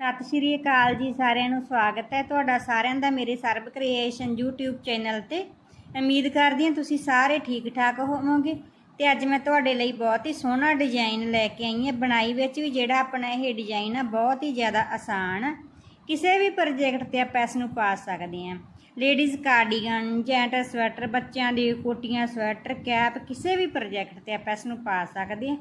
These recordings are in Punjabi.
ਸਤਿ ਸ਼੍ਰੀ ਅਕਾਲ ਜੀ ਸਾਰਿਆਂ ਨੂੰ, ਸਵਾਗਤ ਹੈ ਤੁਹਾਡਾ ਸਾਰਿਆਂ ਦਾ ਮੇਰੇ ਸਰਬ ਕ੍ਰੀਏਸ਼ਨ YouTube ਚੈਨਲ ਤੇ। ਉਮੀਦ ਕਰਦੀ ਹਾਂ ਤੁਸੀਂ ਸਾਰੇ ਠੀਕ ਠਾਕ ਹੋਵੋਗੇ ਤੇ ਅੱਜ ਮੈਂ ਤੁਹਾਡੇ ਲਈ ਬਹੁਤ ਹੀ ਸੋਹਣਾ ਡਿਜ਼ਾਈਨ ਲੈ ਕੇ ਆਈ ਹਾਂ। ਬਣਾਈ ਵਿੱਚ ਵੀ ਜਿਹੜਾ ਆਪਣਾ ਇਹ ਡਿਜ਼ਾਈਨ ਆ, ਬਹੁਤ ਹੀ ਜ਼ਿਆਦਾ ਆਸਾਨ ਆ। ਕਿਸੇ ਵੀ ਪ੍ਰੋਜੈਕਟ ਤੇ ਆਪਾਂ ਇਸ ਨੂੰ ਪਾ ਸਕਦੇ ਹਾਂ। ਲੇਡੀਜ਼ ਕਾਰਡੀਗਨ ਜੈਂਟ ਸਵੈਟਰ ਬੱਚਿਆਂ ਦੀ ਕੋਟੀਆਂ ਸਵੈਟਰ ਕੈਪ ਕਿਸੇ ਵੀ ਪ੍ਰੋਜੈਕਟ ਤੇ ਆਪਾਂ ਇਸ ਨੂੰ ਪਾ ਸਕਦੇ ਹਾਂ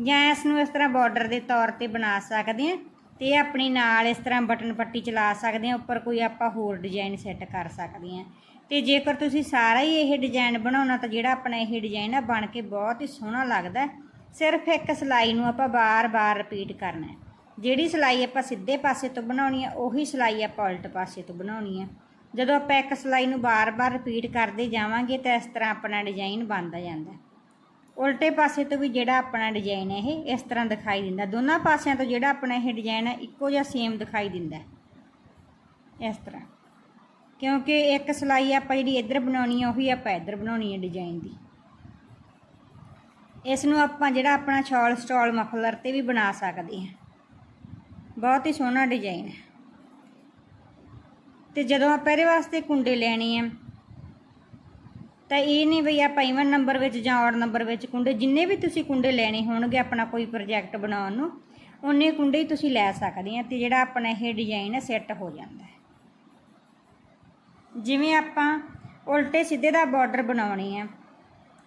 ਜਾਂ ਇਸ ਨੂੰ ਇਸ ਤਰ੍ਹਾਂ ਬਾਰਡਰ ਦੇ ਤੌਰ ਤੇ ਬਣਾ ਸਕਦੇ ਹਾਂ। ਤੇ ਆਪਣੀ ਨਾਲ ਇਸ ਤਰ੍ਹਾਂ ਬਟਨ ਪੱਟੀ ਚਲਾ ਸਕਦੇ ਹਾਂ, ਉੱਪਰ ਕੋਈ ਆਪਾਂ ਹੋਰ ਡਿਜ਼ਾਈਨ ਸੈੱਟ ਕਰ ਸਕਦੇ ਹਾਂ। ਤੇ ਜੇਕਰ ਤੁਸੀਂ ਸਾਰਾ ਹੀ ਇਹ ਡਿਜ਼ਾਈਨ ਬਣਾਉਣਾ, ਤਾਂ ਜਿਹੜਾ ਆਪਣਾ ਇਹ ਡਿਜ਼ਾਈਨ ਆ, ਬਣ ਕੇ ਬਹੁਤ ਹੀ ਸੋਹਣਾ ਲੱਗਦਾ ਸਿਰਫ ਇੱਕ ਸਿਲਾਈ ਨੂੰ ਆਪਾਂ ਬਾਰ-ਬਾਰ ਰਿਪੀਟ ਕਰਨਾ ਹੈ। ਜਿਹੜੀ ਸਿਲਾਈ ਆਪਾਂ ਸਿੱਧੇ ਪਾਸੇ ਤੋਂ ਬਣਾਉਣੀ ਆ, ਉਹੀ ਸਿਲਾਈ ਆਪਾਂ ਉਲਟ ਪਾਸੇ ਤੋਂ ਬਣਾਉਣੀ ਆ। ਜਦੋਂ ਆਪਾਂ ਇੱਕ ਸਿਲਾਈ ਨੂੰ ਬਾਰ-ਬਾਰ ਰਿਪੀਟ ਕਰਦੇ ਜਾਵਾਂਗੇ, ਤਾਂ ਇਸ ਤਰ੍ਹਾਂ ਆਪਣਾ ਡਿਜ਼ਾਈਨ ਬਣਦਾ ਜਾਂਦਾ ਉਲਟੇ ਪਾਸੇ ਤੋਂ ਵੀ ਜਿਹੜਾ ਆਪਣਾ ਡਿਜ਼ਾਈਨ ਹੈ ਇਹ ਇਸ ਤਰ੍ਹਾਂ ਦਿਖਾਈ ਦਿੰਦਾ। ਦੋਨਾਂ ਪਾਸਿਆਂ ਤੋਂ ਜਿਹੜਾ ਆਪਣਾ ਇਹ ਡਿਜ਼ਾਈਨ ਹੈ, ਇੱਕੋ ਜਿਹਾ ਸੇਮ ਦਿਖਾਈ ਦਿੰਦਾ ਇਸ ਤਰ੍ਹਾਂ। ਕਿਉਂਕਿ ਇੱਕ ਸਿਲਾਈ ਆਪਾਂ ਜਿਹੜੀ ਇੱਧਰ ਬਣਾਉਣੀ ਹੈ ਉਹੀ ਆਪਾਂ ਇੱਧਰ ਬਣਾਉਣੀ ਹੈ ਡਿਜ਼ਾਈਨ ਦੀ। ਇਸ ਨੂੰ ਆਪਾਂ ਜਿਹੜਾ ਆਪਣਾ ਸ਼ਾਲ ਸਟਾਲ ਮਫਲਰ ਤੇ ਵੀ ਬਣਾ ਸਕਦੇ ਹਾਂ। ਬਹੁਤ ਹੀ ਸੋਹਣਾ ਡਿਜ਼ਾਈਨ ਹੈ। ਤੇ ਜਦੋਂ ਆਪਾਂ ਇਹਦੇ ਵਾਸਤੇ ਕੁੰਡੇ ਲੈਣੇ ਆ ਤਾਂ ਇਹ ਨਹੀਂ ਬਈ ਆਪਾਂ ਇਵਨ ਨੰਬਰ ਵਿੱਚ ਜਾਂ ਔਡ ਨੰਬਰ ਵਿੱਚ ਕੁੰਡੇ, ਜਿੰਨੇ ਵੀ ਤੁਸੀਂ ਕੁੰਡੇ ਲੈਣੇ ਹੋਣਗੇ ਆਪਣਾ ਕੋਈ ਪ੍ਰੋਜੈਕਟ ਬਣਾਉਣ ਨੂੰ ਉਨੇ ਕੁੰਡੇ ਹੀ ਤੁਸੀਂ ਲੈ ਸਕਦੇ ਆ ਤੇ ਜਿਹੜਾ ਆਪਣਾ ਇਹ ਡਿਜ਼ਾਈਨ ਹੈ ਸੈੱਟ ਹੋ ਜਾਂਦਾ ਹੈ। ਜਿਵੇਂ ਆਪਾਂ ਉਲਟੇ ਸਿੱਧੇ ਦਾ ਬਾਰਡਰ ਬਣਾਉਣੀ ਆ,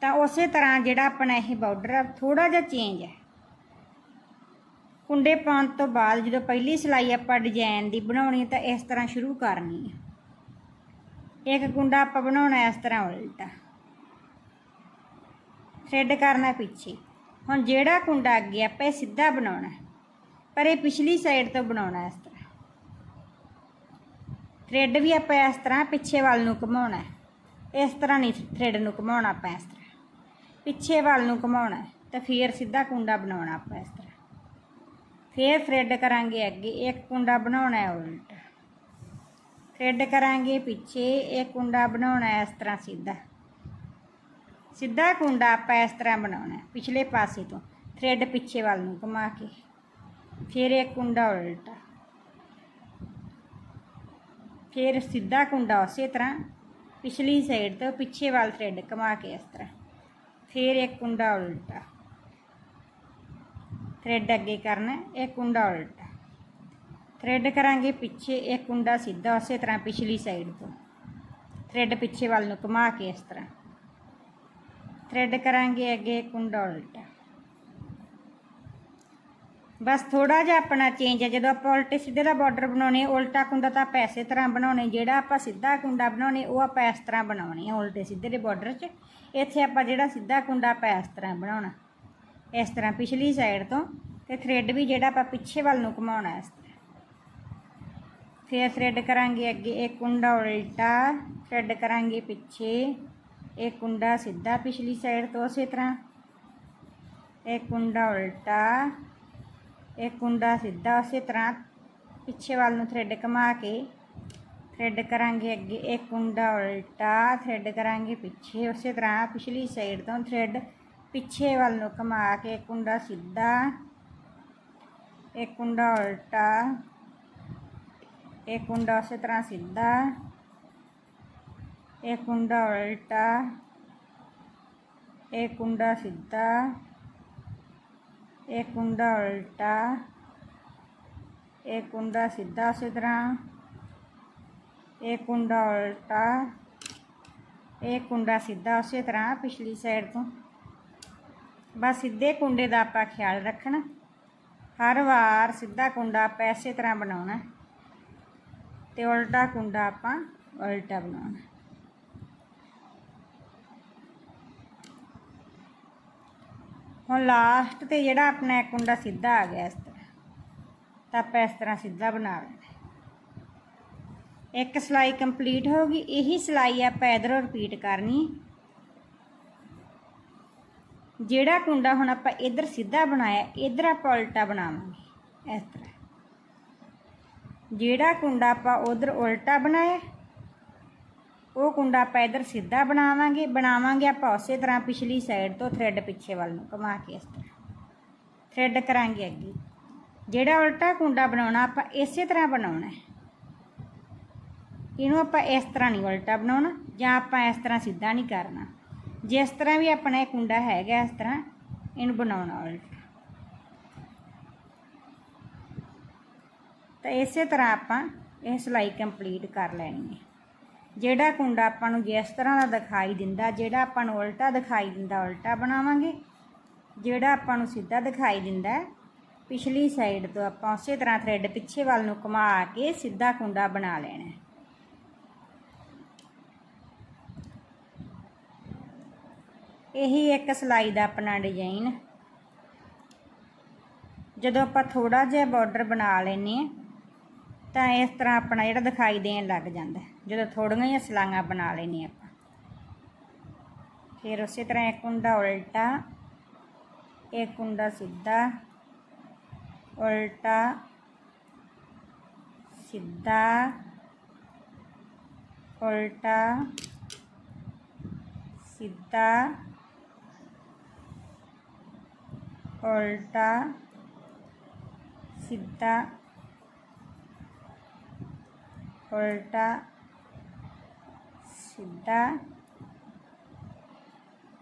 ਤਾਂ ਉਸੇ ਤਰ੍ਹਾਂ ਜਿਹੜਾ ਆਪਣਾ ਇਹ ਬਾਰਡਰ ਆ ਥੋੜਾ ਜਿਹਾ ਚੇਂਜ ਹੈ। ਕੁੰਡੇ ਪਾਉਣ ਤੋਂ ਬਾਅਦ ਜਦੋਂ ਪਹਿਲੀ ਸਿਲਾਈ ਆਪਾਂ ਡਿਜ਼ਾਈਨ ਦੀ ਬਣਾਉਣੀ ਹੈ ਤਾਂ ਇਸ ਤਰ੍ਹਾਂ ਸ਼ੁਰੂ ਕਰਨੀ ਹੈ ਇੱਕ ਕੁੰਡਾ ਆਪਾਂ ਬਣਾਉਣਾ ਇਸ ਤਰ੍ਹਾਂ ਉਲਟਾ। ਥ੍ਰੈਡ ਕਰਨਾ ਪਿੱਛੇ। ਹੁਣ ਜਿਹੜਾ ਕੁੰਡਾ ਅੱਗੇ ਆਪਾਂ ਇਹ ਸਿੱਧਾ ਬਣਾਉਣਾ ਪਰ ਇਹ ਪਿਛਲੀ ਸਾਈਡ ਤੋਂ ਬਣਾਉਣਾ ਇਸ ਤਰ੍ਹਾਂ। ਥ੍ਰੈਡ ਵੀ ਆਪਾਂ ਇਸ ਤਰ੍ਹਾਂ ਪਿੱਛੇ ਵੱਲ ਨੂੰ ਘੁਮਾਉਣਾ ਇਸ ਤਰ੍ਹਾਂ ਨਹੀਂ ਥ੍ਰੈਡ ਨੂੰ ਘੁਮਾਉਣਾ ਆਪਾਂ ਇਸ ਤਰ੍ਹਾਂ। ਪਿੱਛੇ ਵੱਲ ਨੂੰ ਘੁਮਾਉਣਾ ਤਾਂ ਫਿਰ ਸਿੱਧਾ ਕੁੰਡਾ ਬਣਾਉਣਾ ਆਪਾਂ ਇਸ ਤਰ੍ਹਾਂ। ਫਿਰ ਥ੍ਰੈਡ ਕਰਾਂਗੇ ਅੱਗੇ, ਇੱਕ ਕੁੰਡਾ ਬਣਾਉਣਾ ਹੈ ਉਲਟਾ। ਥ੍ਰੈਡ ਕਰਾਂਗੇ, ਪਿੱਛੇ ਇਹ ਕੁੰਡਾ ਬਣਾਉਣਾ ਇਸ ਤਰ੍ਹਾਂ ਸਿੱਧਾ। ਸਿੱਧਾ ਕੁੰਡਾ ਆਪਾਂ ਇਸ ਤਰ੍ਹਾਂ ਬਣਾਉਣਾ ਪਿਛਲੇ ਪਾਸੇ ਤੋਂ। ਥ੍ਰੈਡ ਪਿੱਛੇ ਵੱਲ ਨੂੰ ਘੁਮਾ ਕੇ। ਫਿਰ ਇਹ ਕੁੰਡਾ ਉਲਟਾ। ਫਿਰ ਸਿੱਧਾ ਕੁੰਡਾ ਉਸੇ ਤਰ੍ਹਾਂ, ਪਿਛਲੀ ਸਾਈਡ ਤੋਂ ਪਿੱਛੇ ਵੱਲ ਥ੍ਰੈਡ ਘੁਮਾ ਕੇ ਇਸ ਤਰ੍ਹਾਂ। ਫਿਰ ਇੱਕ ਕੁੰਡਾ ਉਲਟਾ। ਥ੍ਰੈਡ ਅੱਗੇ ਕਰਨਾ ਇਹ ਕੁੰਡਾ ਉਲਟਾ। ਥ੍ਰੈਡ ਕਰਾਂਗੇ, ਪਿੱਛੇ ਇਹ ਕੁੰਡਾ ਸਿੱਧਾ ਉਸੇ ਤਰ੍ਹਾਂ ਪਿਛਲੀ ਸਾਈਡ ਤੋਂ। ਥ੍ਰੈਡ ਪਿੱਛੇ ਵੱਲ ਨੂੰ ਘੁਮਾ ਕੇ ਇਸ ਤਰ੍ਹਾਂ। ਥ੍ਰੈਡ ਕਰਾਂਗੇ ਅੱਗੇ ਕੁੰਡਾ ਉਲਟਾ। ਬਸ ਥੋੜਾ ਜਿਹਾ ਆਪਣਾ ਚੇਂਜ ਹੈ, ਜਦੋਂ ਆਪਾਂ ਉਲਟੇ ਸਿੱਧੇ ਦਾ ਬਾਰਡਰ ਬਣਾਉਣੇ, ਉਲਟਾ ਕੁੰਡਾ ਤਾਂ ਆਪਾਂ ਇਸੇ ਤਰ੍ਹਾਂ ਬਣਾਉਣੇ, ਜਿਹੜਾ ਆਪਾਂ ਸਿੱਧਾ ਕੁੰਡਾ ਬਣਾਉਣੇ, ਉਹ ਆਪਾਂ ਇਸ ਤਰ੍ਹਾਂ ਬਣਾਉਣੇ ਆ ਉਲਟੇ ਸਿੱਧੇ ਦੇ ਬਾਰਡਰ 'ਚ। ਇੱਥੇ ਆਪਾਂ ਜਿਹੜਾ ਸਿੱਧਾ ਕੁੰਡਾ ਆਪਾਂ ਇਸ ਤਰ੍ਹਾਂ ਬਣਾਉਣਾ, ਇਸ ਤਰ੍ਹਾਂ ਪਿਛਲੀ ਸਾਈਡ ਤੋਂ। ਤੇ ਥ੍ਰੈਡ ਵੀ ਜਿਹੜਾ ਆਪਾਂ ਪਿੱਛੇ ਵੱਲ ਨੂੰ ਘੁਮਾਉਣਾ ਇਸ ਤਰ੍ਹਾਂ। ਫਿਰ ਥਰੈਡ ਕਰਾਂਗੇ ਅੱਗੇ ਇੱਕ ਕੁੰਡਾ ਉਲਟਾ ਥ੍ਰੈਡ ਕਰਾਂਗੇ ਪਿੱਛੇ। ਇੱਕ ਕੁੰਡਾ ਸਿੱਧਾ ਪਿਛਲੀ ਸਾਈਡ ਤੋਂ ਉਸੇ ਤਰ੍ਹਾਂ। ਇੱਕ ਕੁੰਡਾ ਉਲਟਾ ਇੱਕ ਕੁੰਡਾ ਸਿੱਧਾ ਉਸੇ ਤਰ੍ਹਾਂ ਪਿੱਛੇ ਵੱਲ ਨੂੰ ਥ੍ਰੈਡ ਘੁਮਾ ਕੇ। ਥਰੈਡ ਕਰਾਂਗੇ ਅੱਗੇ ਇੱਕ ਕੁੰਡਾ ਉਲਟਾ ਥ੍ਰੈਡ ਕਰਾਂਗੇ ਪਿੱਛੇ ਉਸੇ ਤਰ੍ਹਾਂ ਪਿਛਲੀ ਸਾਈਡ ਤੋਂ ਥਰੈਡ ਪਿੱਛੇ ਵੱਲ ਨੂੰ ਘੁਮਾ ਕੇ ਇੱਕ ਕੁੰਡਾ ਸਿੱਧਾ ਇੱਕ ਕੁੰਡਾ ਉਲਟਾ। ਇੱਕ ਕੁੰਡਾ ਉਸੇ ਤਰ੍ਹਾਂ ਸਿੱਧਾ ਇੱਕ ਕੁੰਡਾ ਉਲਟਾ ਇੱਕ ਕੁੰਡਾ ਸਿੱਧਾ ਇੱਕ ਕੁੰਡਾ ਉਲਟਾ ਇੱਕ ਕੁੰਡਾ ਸਿੱਧਾ ਉਸੇ ਤਰ੍ਹਾਂ ਇੱਕ ਕੁੰਡਾ ਉਲਟਾ ਇੱਕ ਕੁੰਡਾ ਸਿੱਧਾ ਉਸੇ ਤਰ੍ਹਾਂ ਪਿਛਲੀ ਸਾਈਡ ਤੋਂ ਬਸ ਸਿੱਧੇ ਕੁੰਡੇ ਦਾ ਆਪਾਂ ਖਿਆਲ ਰੱਖਣਾ ਹਰ ਵਾਰ ਸਿੱਧਾ ਕੁੰਡਾ ਆਪਾਂ ਇਸੇ ਤਰ੍ਹਾਂ ਬਣਾਉਣਾ ਤੇ ਉਲਟਾ ਕੁੰਡਾ ਆਪਾਂ ਉਲਟਾ ਬਣਾਉਣਾ। ਹੁਣ ਲਾਸਟ ਤੇ ਜਿਹੜਾ ਆਪਣਾ ਕੁੰਡਾ ਸਿੱਧਾ ਆ ਗਿਆ ਇਸ ਤਰ੍ਹਾਂ। ਤਾਂ ਆਪਾਂ ਇਸ ਤਰ੍ਹਾਂ ਸਿੱਧਾ ਬਣਾ ਲੈਣਾ। ਇੱਕ ਸਿਲਾਈ ਕੰਪਲੀਟ ਹੋ ਗਈ, ਇਹੀ ਸਿਲਾਈ ਆਪਾਂ ਇਧਰੋਂ ਰਿਪੀਟ ਕਰਨੀ। ਜਿਹੜਾ ਕੁੰਡਾ ਹੁਣ ਆਪਾਂ ਇਧਰ ਸਿੱਧਾ ਬਣਾਇਆ, ਇਧਰ ਆਪਾਂ ਉਲਟਾ ਬਣਾਵਾਂਗੇ, ਇਸ ਤਰ੍ਹਾਂ। ਜਿਹੜਾ ਕੁੰਡਾ ਆਪਾਂ ਉਧਰ ਉਲਟਾ ਬਣਾਇਆ, ਉਹ ਕੁੰਡਾ ਆਪਾਂ ਇਧਰ ਸਿੱਧਾ ਬਣਾਵਾਂਗੇ। ਬਣਾਵਾਂਗੇ ਆਪਾਂ ਉਸੇ ਤਰ੍ਹਾਂ ਪਿਛਲੀ ਸਾਈਡ ਤੋਂ ਥ੍ਰੈਡ ਪਿੱਛੇ ਵੱਲ ਨੂੰ ਘੁਮਾ ਕੇ ਇਸ ਤਰ੍ਹਾਂ। ਥ੍ਰੈਡ ਕਰਾਂਗੇ ਅੱਗੇ। ਜਿਹੜਾ ਉਲਟਾ ਕੁੰਡਾ ਬਣਾਉਣਾ ਆਪਾਂ ਇਸੇ ਤਰ੍ਹਾਂ ਬਣਾਉਣਾ ਹੈ। ਇਹਨੂੰ ਆਪਾਂ ਇਸ ਤਰ੍ਹਾਂ ਨਹੀਂ ਉਲਟਾ ਬਣਾਉਣਾ, ਜਾਂ ਆਪਾਂ ਇਸ ਤਰ੍ਹਾਂ ਸਿੱਧਾ ਨਹੀਂ ਕਰਨਾ। ਜਿਸ ਤਰ੍ਹਾਂ ਵੀ ਆਪਣਾ ਇਹ ਕੁੰਡਾ ਹੈਗਾ ਇਸ ਤਰ੍ਹਾਂ, ਇਹਨੂੰ ਬਣਾਉਣਾ ਉਲਟਾ। ਤਾਂ ਇਸੇ ਤਰ੍ਹਾਂ ਆਪਾਂ ਇਹ ਸਿਲਾਈ ਕੰਪਲੀਟ ਕਰ ਲੈਣੀ ਹੈ। ਜਿਹੜਾ ਕੁੰਡਾ ਆਪਾਂ ਨੂੰ ਜਿਸ ਤਰ੍ਹਾਂ ਦਾ ਦਿਖਾਈ ਦਿੰਦਾ, ਜਿਹੜਾ ਆਪਾਂ ਨੂੰ ਉਲਟਾ ਦਿਖਾਈ ਦਿੰਦਾ, ਉਲਟਾ ਬਣਾਵਾਂਗੇ। ਜਿਹੜਾ ਆਪਾਂ ਨੂੰ ਸਿੱਧਾ ਦਿਖਾਈ ਦਿੰਦਾ, ਪਿਛਲੀ ਸਾਈਡ ਤੋਂ ਆਪਾਂ ਉਸੇ ਤਰ੍ਹਾਂ ਥ੍ਰੈਡ ਪਿੱਛੇ ਵੱਲ ਨੂੰ ਘੁਮਾ ਕੇ ਸਿੱਧਾ ਕੁੰਡਾ ਬਣਾ ਲੈਣਾ ਇਹੀ ਇੱਕ ਸਿਲਾਈ ਦਾ ਆਪਣਾ ਡਿਜ਼ਾਈਨ ਜਦੋਂ ਆਪਾਂ ਥੋੜਾ ਜਿਹਾ ਬਾਰਡਰ ਬਣਾ ਲੈਨੇ ਆ ਤਾਂ ਇਸ ਤਰ੍ਹਾਂ ਆਪਣਾ ਜਿਹੜਾ ਦਿਖਾਈ ਦੇਣ ਲੱਗ ਜਾਂਦਾ ਜਦੋਂ ਥੋੜੀਆਂ ਜਿਹੀਆਂ ਸਲਾਈਆਂ ਬਣਾ ਲੈਨੇ ਆਪਾਂ। ਫਿਰ ਉਸੇ ਤਰ੍ਹਾਂ ਇੱਕ ਕੁੰਡਾ ਉਲਟਾ, ਇੱਕ ਕੁੰਡਾ ਸਿੱਧਾ, ਉਲਟਾ ਸਿੱਧਾ ਉਲਟਾ ਸਿੱਧਾ ਉਲਟਾ ਸਿੱਧਾ। ਉਲਟਾ ਸਿੱਧਾ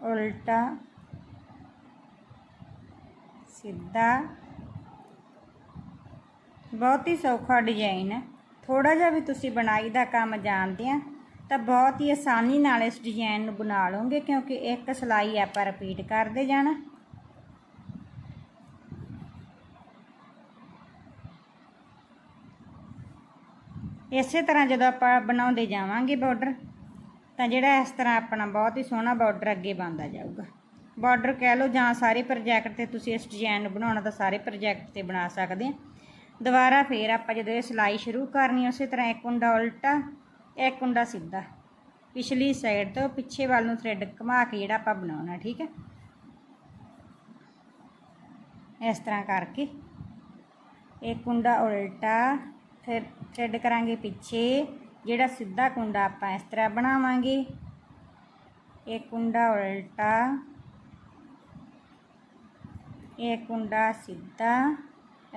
ਉਲਟਾ ਸਿੱਧਾ ਬਹੁਤ ਹੀ ਸੌਖਾ ਡਿਜ਼ਾਈਨ ਹੈ ਥੋੜਾ ਜਿਹਾ ਵੀ ਤੁਸੀਂ ਬਣਾਈ ਦਾ ਕੰਮ ਜਾਣਦੇ ਆ, ਤਾਂ ਬਹੁਤ ਹੀ ਆਸਾਨੀ ਨਾਲ ਇਸ ਡਿਜ਼ਾਈਨ ਨੂੰ ਬਣਾ ਲਓਗੇ, ਕਿਉਂਕਿ ਇੱਕ ਸਿਲਾਈ ਆਪਾਂ ਰਿਪੀਟ ਕਰਦੇ ਜਾਣਾ। ਇਸੇ ਤਰ੍ਹਾਂ ਜਦੋਂ ਆਪਾਂ ਬਣਾਉਂਦੇ ਜਾਵਾਂਗੇ ਬਾਰਡਰ ਤਾਂ ਜਿਹੜਾ ਇਸ ਤਰ੍ਹਾਂ ਆਪਣਾ ਬਹੁਤ ਹੀ ਸੋਹਣਾ ਬਾਰਡਰ ਅੱਗੇ ਬਣਦਾ ਜਾਊਗਾ। ਬਾਰਡਰ ਕਹਿ ਲਓ ਜਾਂ ਸਾਰੇ ਪ੍ਰੋਜੈਕਟ ਤੇ ਤੁਸੀਂ ਇਸ ਡਿਜ਼ਾਈਨ ਨੂੰ ਬਣਾਉਣਾ ਤਾਂ ਸਾਰੇ ਪ੍ਰੋਜੈਕਟ ਤੇ ਬਣਾ ਸਕਦੇ ਆ। ਦੁਬਾਰਾ ਫੇਰ ਆਪਾਂ ਜਦੋਂ ਇਹ ਸਿਲਾਈ ਸ਼ੁਰੂ ਕਰਨੀ ਉਸੇ ਤਰ੍ਹਾਂ ਇੱਕ ਕੁੰਡਾ ਉਲਟਾ, ਇੱਕ ਕੁੰਡਾ ਸਿੱਧਾ। ਪਿਛਲੀ ਸਾਈਡ ਤੋਂ ਪਿੱਛੇ ਵੱਲ ਨੂੰ ਥ੍ਰੈਡ ਘੁਮਾ ਕੇ ਜਿਹੜਾ ਆਪਾਂ ਬਣਾਉਣਾ, ਠੀਕ ਹੈ? ਇਸ ਤਰ੍ਹਾਂ ਕਰਕੇ। ਇੱਕ ਕੁੰਡਾ ਉਲਟਾ ਫਿਰ ਥ੍ਰੈਡ ਕਰਾਂਗੇ ਪਿੱਛੇ, ਜਿਹੜਾ ਸਿੱਧਾ ਕੁੰਡਾ ਆਪਾਂ ਇਸ ਤਰ੍ਹਾਂ ਬਣਾਵਾਂਗੇ। ਇਹ ਕੁੰਡਾ ਉਲਟਾ, ਇਹ ਕੁੰਡਾ ਸਿੱਧਾ,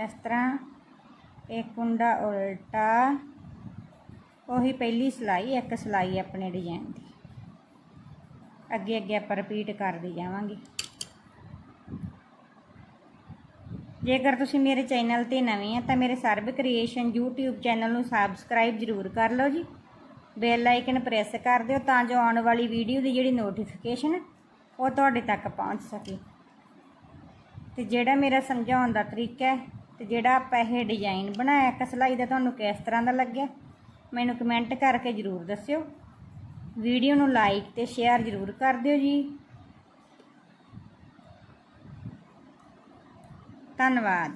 ਇਸ ਤਰ੍ਹਾਂ, ਇਹ ਕੁੰਡਾ ਉਲਟਾ। ਉਹੀ ਪਹਿਲੀ ਸਿਲਾਈ, ਇੱਕ ਸਿਲਾਈ ਆਪਣੇ ਡਿਜ਼ਾਈਨ ਦੀ। ਅੱਗੇ ਅੱਗੇ ਆਪਾਂ ਰਿਪੀਟ ਕਰਦੇ ਜਾਵਾਂਗੇ। ਜੇਕਰ ਤੁਸੀਂ ਮੇਰੇ ਚੈਨਲ ਤੇ ਨਵੇਂ ਆ ਤਾਂ ਮੇਰੇ ਸਰਬ ਕ੍ਰੀਏਸ਼ਨ YouTube ਚੈਨਲ ਨੂੰ ਸਬਸਕ੍ਰਾਈਬ ਜ਼ਰੂਰ ਕਰ ਲਓ ਜੀ। ਬੈਲ ਆਈਕਨ ਪ੍ਰੈਸ ਕਰ ਦਿਓ ਤਾਂ ਜੋ ਆਉਣ ਵਾਲੀ ਵੀਡੀਓ ਦੀ ਜਿਹੜੀ ਨੋਟੀਫਿਕੇਸ਼ਨ ਉਹ ਤੁਹਾਡੇ ਤੱਕ ਪਹੁੰਚ ਸਕੇ। ਤੇ ਜਿਹੜਾ ਮੇਰਾ ਸਮਝਾਉਣ ਦਾ ਤਰੀਕਾ ਹੈ ਤੇ ਜਿਹੜਾ ਆਪਾਂ ਇਹ ਡਿਜ਼ਾਈਨ ਬਣਾਇਆ, ਇੱਕ ਸਿਲਾਈ ਦਾ ਤੁਹਾਨੂੰ ਕਿਸ ਤਰ੍ਹਾਂ ਦਾ ਲੱਗਿਆ, ਮੈਨੂੰ ਕਮੈਂਟ ਕਰਕੇ ਜ਼ਰੂਰ ਦੱਸਿਓ। ਵੀਡੀਓ ਨੂੰ ਲਾਈਕ ਤੇ ਸ਼ੇਅਰ ਜ਼ਰੂਰ ਕਰ ਦਿਓ ਜੀ। ਧੰਨਵਾਦ।